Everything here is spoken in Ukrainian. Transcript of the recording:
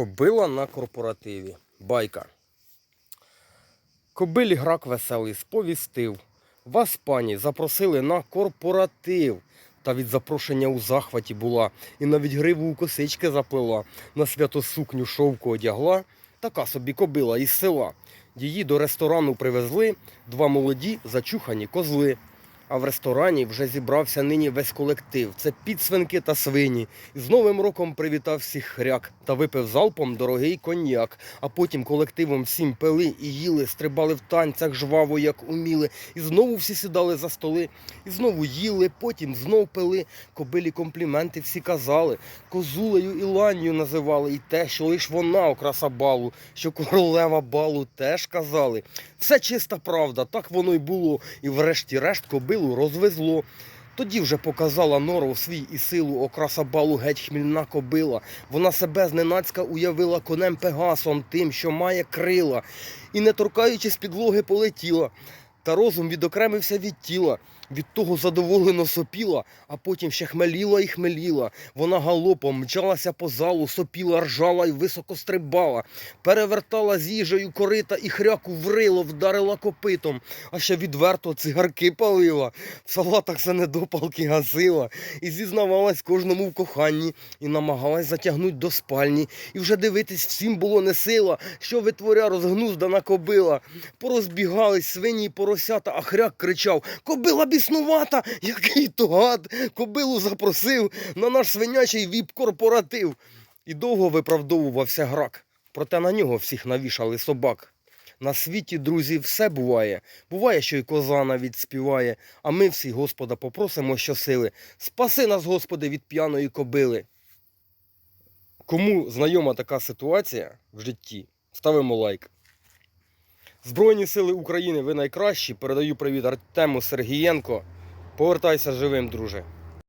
Кобила на корпоративі. Байка. Кобилі грак веселий сповістив. Вас, пані, запросили на корпоратив. Та від запрошення у захваті була, і навіть гриву у косички заплела, на свято сукню шовку одягла, така собі кобила із села. Її до ресторану привезли два молоді зачухані козли. А в ресторані вже зібрався нині весь колектив. Це підсвинки та свині. І з Новим роком привітав всіх хряк та випив залпом дорогий коньяк. А потім колективом всім пили і їли, стрибали в танцях жваво, як уміли. І знову всі сідали за столи, і знову їли, потім знов пили. Кобилі компліменти всі казали. Козулею і ланню називали. І те, що лиш вона окраса балу, що королева балу теж казали. Все чиста правда, так воно й було. І врешті-решт кобилу розвезло. Тоді вже показала нору свій і силу, окраса балу геть хмільна кобила. Вона себе зненацька уявила конем Пегасом, тим, що має крила, і не торкаючись підлоги, полетіла. Та розум відокремився від тіла, від того задоволено сопіла, а потім ще хмеліла і хмеліла. Вона галопом мчалася по залу, сопіла, ржала і високо стрибала, перевертала з їжею корита і хряку врило, вдарила копитом, а ще відверто цигарки палила, в салатах все недопалки гасила, і зізнавалась кожному в коханні, і намагалась затягнуть до спальні. І вже дивитись всім було не сила, що витворя розгнуздана кобила. Порозбігались свині й поросята, а хряк кричав: Кобила біснувата! Який то гад! Кобилу запросив на наш свинячий віп-корпоратив. І довго виправдовувався грак. Проте на нього всіх навішали собак. На світі, друзі, все буває. Буває, що й коза навіть співає, а ми всі Господа попросимо щосили. Спаси нас, Господи, від п'яної кобили. Кому знайома така ситуація в житті, ставимо лайк. Збройні сили України, ви найкращі. Передаю привіт Артему Сергієнко. Повертайся живим, друже.